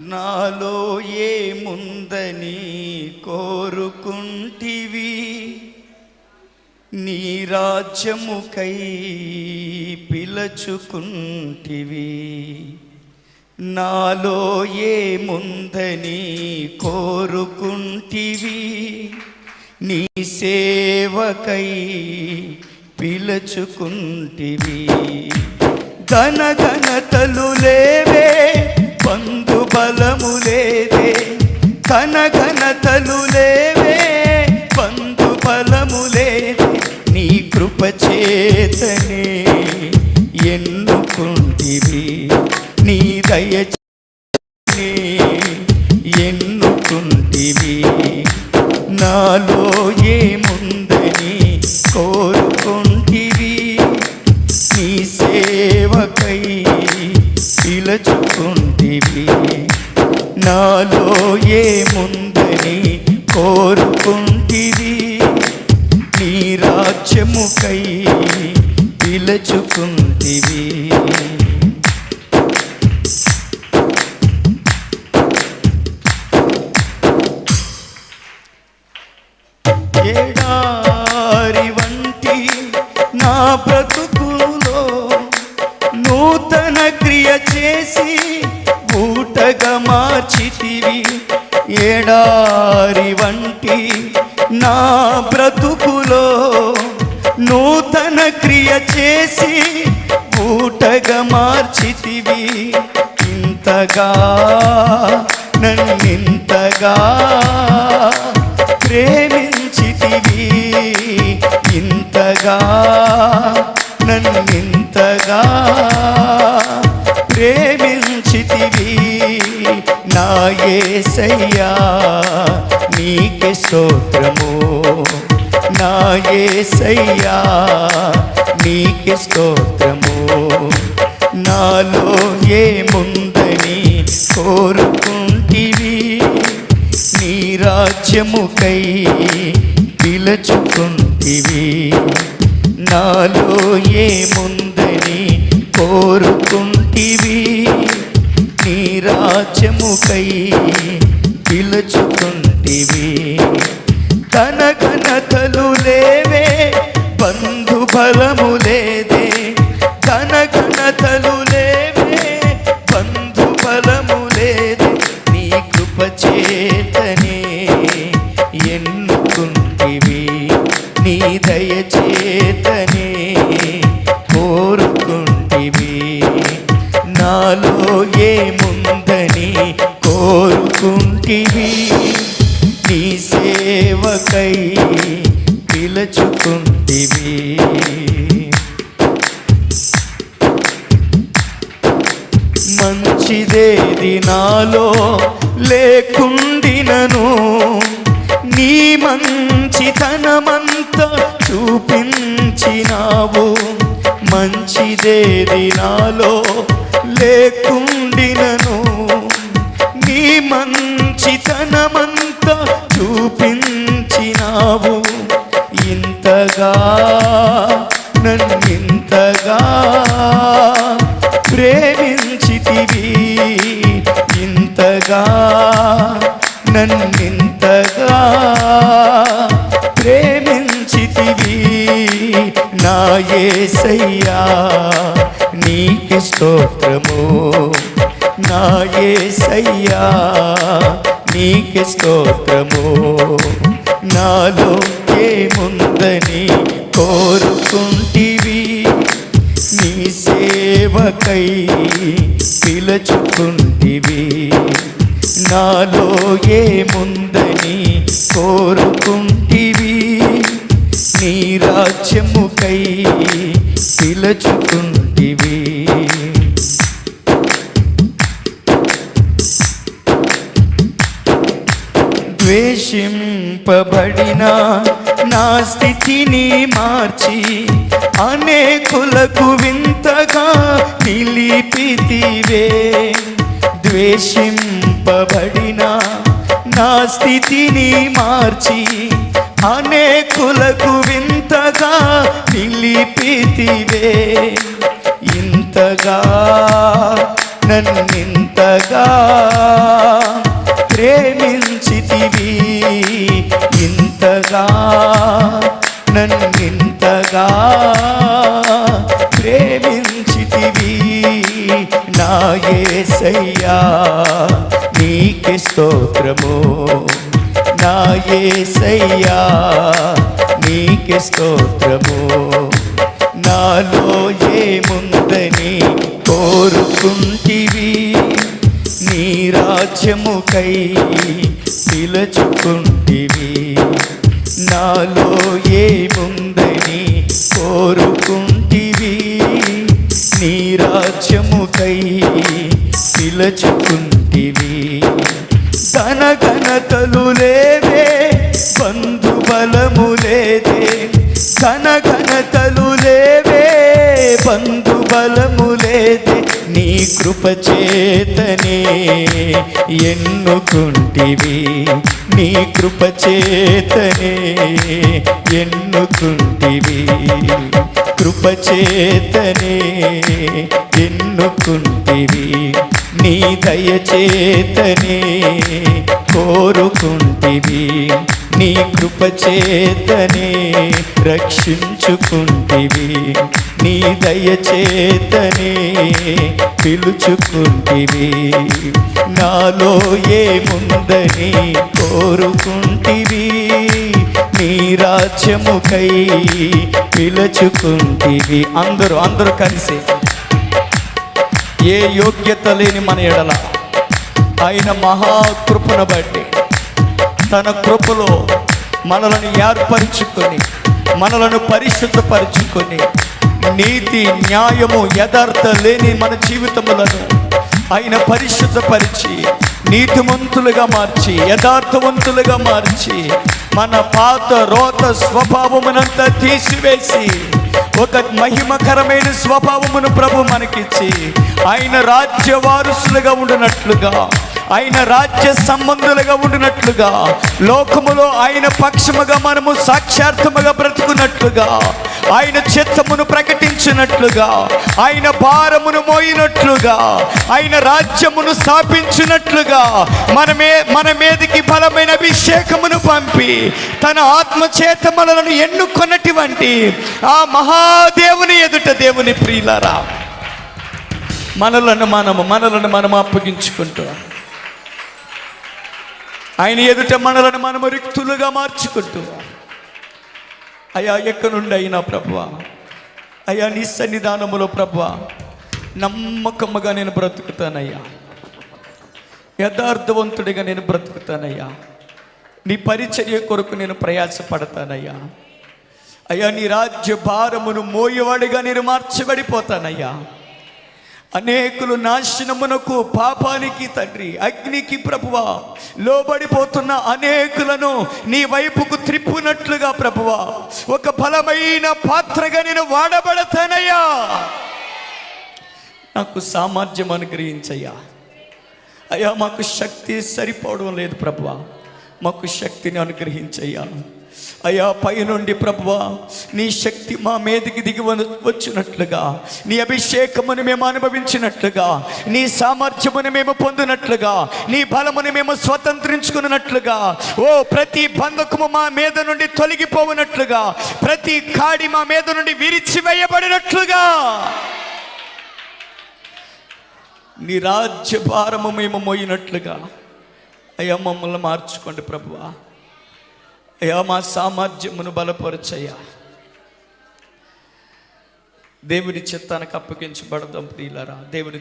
నాలో ఏముందని కోరుకుంటివి? నీ రాజ్యముకై పిలచుకుంటివి. నాలో ఏముందని కోరుకుంటివి? నీ సేవకై పిలచుకుంటివి. ఘనఘనతలు లేవే బంధు బలము లేదే ఘనఘనతలు లేవే. బంధు బలము లేదే నీ కృప చేతనే ఎన్నుకుంటివి. నీ దయ ఎన్నుకుంటివి. నాలో ఏముందని కోరు కై పిలచుకుంటివి. ఎడారి వంటి నా బ్రతుకులో నూతన క్రియ చేసి ఊటగా మార్చితివి. ఎడారి వంటి నా బ్రతుకులో నూతన క్రియ చేసి ఊటగా మార్చితివి. ఇంతగా నన్నింతగా ప్రేమించితివి. ఇంతగా నన్నింతగా ప్రేమించితివి. నా యేసయ్యా నీకే స్తోత్రము. నా యేసయ్యా నీకే స్తోత్రము. నాలో ఏముందని కోరుకుంటివి. నీ రాజ్యముకై పిలచుకుంటివి. నాలో ఏముందని కోరుకుంటివి. నీ రాజ్యముకై పిలుచుకుంటివి. ధన ఘనతలు లేవే బంధు బలము లేదే. ధన ఘనతలు లేవే బంధు బలము లేదే. నీ కృప చేతనే ఎన్నుకుంటివి నీ దయ చేతనే కోరుకుంటివి. నాలో ఏముందని కోరుకుంటివి. సేవకై పిలుచుకుంటివి. మంచిదేది నాలో లేకుండినను. నీ మంచితనమంతా చూపించినావు. మంచిదేది నాలో లేకు ఇంతగా నన్నింతగా ప్రేమించితివి నా ఏసయ్యా నీకు స్తోత్రము. నా ఏసయ్యా నీకు స్తోత్రము. నాలో ఏముందని కోరుకుంటివి? నీ సేవకై పిలుచుకుంటివి. నాలో ఏముందని కోరుకుంటివి? నీ రాజ్యముకై పిలచుకుంటివి. ద్వేషింపబడిన నా స్థితిని మార్చి అనేకులకు వింతగా నిలిపితివే. ద్వేషింపబడిన నా స్థితిని మార్చి అనేకులకు వింతగా నిలిపితివే. ఇంతగా నన్నింతగా ప్రేమించితివి. ఇంతగా నన్నింతగా ప్రేమించితివి. నా నీకే స్తోత్రము. నా ఏసయ్యా నీకే స్తోత్రము. నాలో ఏముందని కోరుకుంటివి. నీ రాజ్యముకై పిలుచుకుంటివి నాలో ఏముందని కోరుకుంటివి. నీ రాజ్యముకై పిలుచుకుంటివి ఘనఘనతలు లేవే బంధు బలము లేదే ఘనఘనతలు లేవే బంధు బలము లేదే నీ కృప చేతనే ఎన్నుకుంటివి నీ కృప చేతనే ఎన్నుకుంటివి కృప చేతనే ఎన్నుకుంటివి నీ దయచేతనే కోరుకుంటివి. నీ కృపచేతనే రక్షించుకుంటివి. నీ దయచేతనే పిలుచుకుంటివి. నాలో ఏముందని కోరుకుంటివి. నీ రాజ్యముకై పిలుచుకుంటివి. అందరూ అందరూ కలిసి ఏ యోగ్యత లేని మన ఎడల ఆయన మహాకృపను బట్టి తన కృపలో మనలను ఏర్పరచుకొని మనలను పరిశుద్ధపరచుకొని నీతి న్యాయము యథార్థ లేని మన జీవితములను ఆయన పరిశుద్ధపరిచి నీతిమంతులుగా మార్చి యథార్థవంతులుగా మార్చి మన పాత రోత స్వభావమునంతా తీసివేసి ఒక మహిమకరమైన స్వభావమును ప్రభు మనకిచ్చి ఆయన రాజ్య వారసులుగా ఉండినట్లుగా ఆయన రాజ్య సంబంధులుగా ఉండినట్లుగా లోకములో ఆయన పక్షముగా మనము సాక్షార్థముగా బ్రతుకున్నట్లుగా ఆయన చిత్తమును ప్రకటించినట్లుగా ఆయన భారమును మోయినట్లుగా ఆయన రాజ్యమును స్థాపించినట్లుగా మనమే మన మీదకి బలమైన అభిషేకమును పంపి తన ఆత్మచేత మనలను ఎన్నుకొన్నటువంటి ఆ మహాదేవుని ఎదుట దేవుని ప్రియులారా మనలను మనము మనలను మనము అప్పగించుకుంటూ ఆయన ఎదుట మనలను మనము రిక్తులుగా మార్చుకుంటూ అయ్యా ఎక్కడి నుండి అయినా ప్రభు అయ్యా నీ సన్నిధానములో ప్రభు నమ్మకముగా నేను బ్రతుకుతానయ్యా. యథార్థవంతుడిగా నేను బ్రతుకుతానయ్యా. నీ పరిచర్య కొరకు నేను ప్రయాసపడతానయ్యా. అయ్యా నీ రాజ్య భారమును మోయవాడిగా నేను మార్చబడిపోతానయ్యా. అనేకులు నాశనమునకు పాపానికి తండ్రి అగ్నికి ప్రభువా. లోబడిపోతున్న అనేకులను నీ వైపుకు త్రిప్పునట్లుగా ప్రభువా. ఒక బలమైన పాత్రగా నేను వాడబడతానయ్యా. నాకు సామర్థ్యం అనుగ్రహించయ్యా. అయ్యా మాకు శక్తి సరిపోవడం లేదు ప్రభువా. మాకు శక్తిని అనుగ్రహించయ్యా. అయ్యా పైనుండి ప్రభువ నీ శక్తి మా మీదకి దిగి వచ్చినట్లుగా నీ అభిషేకమును మేము అనుభవించినట్లుగా నీ సామర్థ్యమును మేము పొందినట్లుగా నీ బలమును మేము స్వతంత్రించుకున్నట్లుగా ఓ ప్రతి బంధకము మా మీద నుండి తొలగిపోవునట్లుగా ప్రతి కాడి మా మీద నుండి విరిచివేయబడినట్లుగా. నీ రాజ్య భారము మేము మోయినట్లుగా. అయ్యా మమ్మల్ని మార్చుకోండి ప్రభువా. అయ్యా మా సామర్థ్యమును బలపరచయ్యా. దేవుని చిత్తానికి అప్పగించబడదాం ప్రియులరా. దేవుని